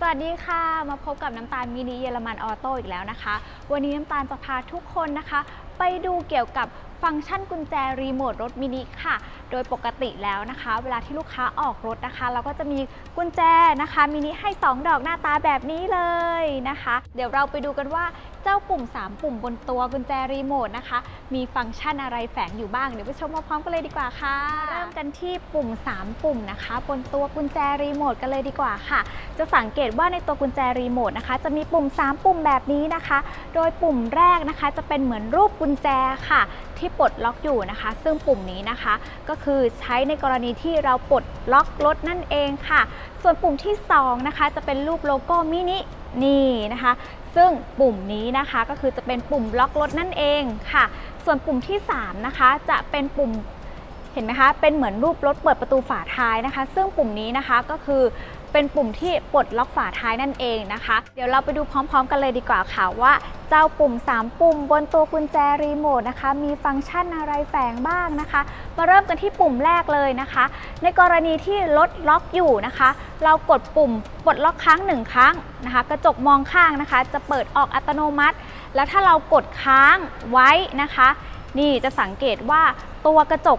สวัสดีค่ะ มาพบกับน้ำตาลมินิเยอรมันออโต้อีกแล้วนะคะ วันนี้น้ำตาลจะพาทุกคนนะคะ ไปดูเกี่ยวกับ ฟังก์ชันกุญแจรีโมทรถมินิค่ะ โดยปกติแล้วนะคะ เวลาที่ลูกค้าออกรถนะคะ เราก็จะมีกุญแจนะคะมินิให้ 2 ดอกหน้าตาแบบนี้เลยนะคะ เดี๋ยวเราไปดูกันว่าเจ้าปุ่ม 3 ปุ่มบนตัวกุญแจรีโมทนะคะ มีฟังก์ชันอะไรแฝงอยู่บ้าง เดี๋ยวไปชมพร้อมกันเลยดีกว่าค่ะ เริ่มกันที่ปุ่ม 3 ปุ่มนะคะ บนตัวกุญแจรีโมทกันเลยดีกว่าค่ะ จะสังเกตว่าในตัวกุญแจรีโมทนะคะ จะมีปุ่ม 3 ปุ่มแบบนี้นะคะ โดยปุ่มแรกนะคะ จะเป็นเหมือนรูปกุญแจค่ะที่ปลดล็อกอยู่นะคะ ซึ่งปุ่มนี้นะคะ ก็คือใช้ในกรณีที่เราปลดล็อกรถนั่นเองค่ะ ส่วนปุ่มที่2นะคะจะเป็นรูปโลโก้มินินี่นะคะ ซึ่งปุ่มนี้นะคะก็คือจะเป็นปุ่มล็อกรถนั่นเองค่ะ ส่วนปุ่มที่3นะคะจะเป็นปุ่มเห็นไหมคะ เป็นเหมือนรูปรถเปิดประตูฝาท้ายนะคะ ซึ่งปุ่มนี้นะคะก็คือ เป็นปุ่มที่ปลดล็อกฝาท้ายนั่นเองนะคะ เดี๋ยวเราไปดูพร้อม ๆ กันเลยดีกว่าค่ะว่า เจ้าปุ่ม 3 ปุ่มบนตัวกุญแจรีโมทนะคะ มีฟังก์ชันอะไรแฝงบ้างนะคะ มาเริ่มกันที่ปุ่มแรกเลยนะคะ ในกรณีที่รถล็อกอยู่นะคะ เรากดปุ่มปลดล็อกครั้งหนึ่งครั้งนะคะ กระจกมองข้างนะคะ จะเปิดออกอัตโนมัติ แล้วถ้าเรากดค้างไว้นะคะ นี่จะสังเกตว่าตัวกระจก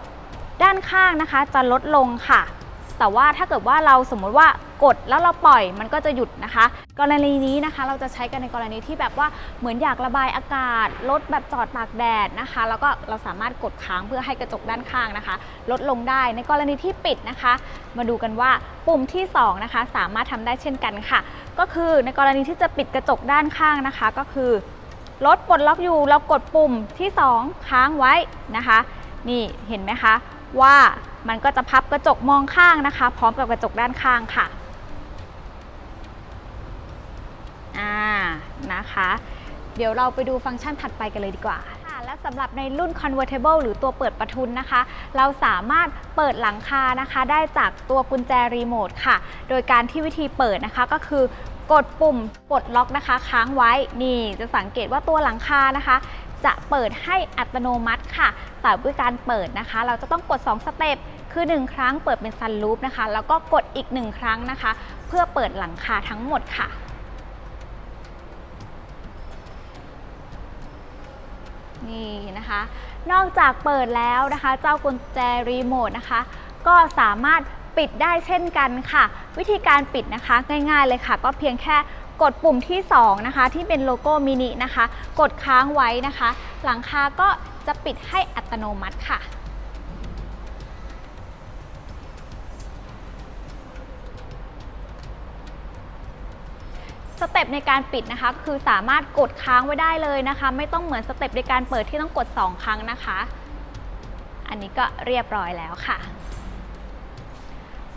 ด้านข้างนะคะ จะลดลงค่ะ แต่ว่าถ้าเกิดว่าเราสมมติว่า กดแล้วเราปล่อยมันก็จะหยุดนะคะ กรณีนี้นะคะ เราจะใช้กันในกรณีที่แบบว่าเหมือนอยากระบายอากาศรถแบบจอดตากแดดนะคะ แล้วก็เราสามารถกดค้างเพื่อให้กระจกด้านข้างนะคะ ลดลงได้ในกรณีที่ปิดนะคะ มาดูกันว่าปุ่มที่สองนะคะสามารถทำได้เช่นกันค่ะ ก็คือในกรณีที่จะปิดกระจกด้านข้างนะคะ ก็คือรถปลดล็อกอยู่เรากดปุ่มที่ 2 ค้างไว้นะคะ นี่เห็นไหมคะว่ามันก็จะพับกระจกมองข้างนะคะ พร้อมกับกระจกด้านข้างค่ะอ่า นะคะ เดี๋ยวเราไปดูฟังก์ชันถัดไปกันเลยดีกว่าค่ะและสำหรับในรุ่น convertible หรือตัวเปิดประทุนนะคะ เราสามารถเปิดหลังคานะคะ ได้จากตัวกุญแจรีโมทค่ะ โดยการที่วิธีเปิดนะคะก็คือกดปุ่มปลดล็อกนะคะ ค้างไว้นี่จะสังเกตว่าตัวหลังคานะคะ จะเปิดให้อัตโนมัติค่ะแต่ด้วยการเปิดนะคะ เราจะต้องกด 2 สเต็ปคือ 1 ครั้งเปิดเป็นซันลูปนะคะ แล้วก็กดอีก 1 ครั้งนะคะ เพื่อเปิดหลังคาทั้งหมดค่ะ นี่นะคะ นอกจากเปิดแล้วนะคะ เจ้ากุญแจรีโมทนะคะ ก็สามารถปิดได้เช่นกันค่ะ วิธีการปิดนะคะง่ายๆเลยค่ะ ก็เพียงแค่กดปุ่มที่ 2 นะคะ ที่เป็นโลโก้มินินะคะ กดค้างไว้นะคะ หลังคาก็จะปิดให้อัตโนมัติค่ะ สเต็ปในการปิดนะคะก็คือสามารถกดค้างไว้ได้เลยนะคะ ไม่ต้องเหมือนสเต็ปในการเปิดที่ต้องกด 2 ครั้งนะคะ อันนี้ก็เรียบร้อยแล้วค่ะ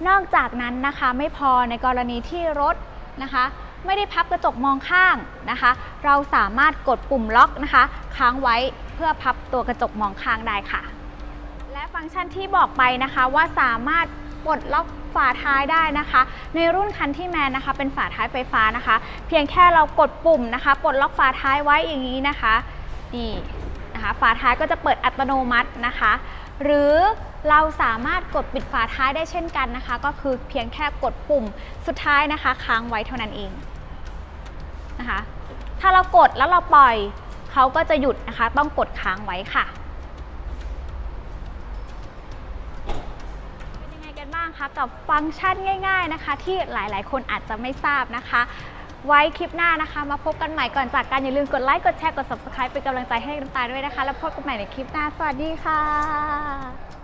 นอกจากนั้นนะคะไม่พอในกรณีที่รถนะคะ ไม่ได้พับกระจกมองข้างนะคะ เราสามารถกดปุ่มล็อกนะคะ ค้างไว้เพื่อพับตัวกระจกมองข้างได้ค่ะ และฟังก์ชันที่บอกไปนะคะว่าสามารถปลดล็อก ฝาท้ายได้นะคะ ในรุ่นคันที่แมนนะคะ เป็นฝาท้ายไฟฟ้านะคะ เพียงแค่เรากดปุ่มนะคะปลดล็อกฝาท้ายไว้อย่างนี้นะคะนี่นะคะฝาท้ายก็จะเปิดอัตโนมัตินะคะ หรือเราสามารถกดปิดฝาท้ายได้เช่นกันนะคะ ก็คือเพียงแค่กดปุ่มสุดท้ายนะคะ ค้างไว้เท่านั้นเองนะคะ ถ้าเรากดแล้วเราปล่อยเขาก็จะหยุดนะคะ ต้องกดค้างไว้ค่ะ เป็นยังไงกันบ้าง คะกับฟังก์ชันง่าย ๆนะคะ ที่หลายๆ คนอาจจะไม่ทราบนะคะ ไว้คลิปหน้านะคะ มาพบกันใหม่ก่อนจากกันอย่าลืมกดไลค์กดแชร์กด subscribe เป็นกำลังใจให้น้ำตาลด้วยนะคะ แล้วพบกันใหม่ในคลิปหน้าสวัสดีค่ะ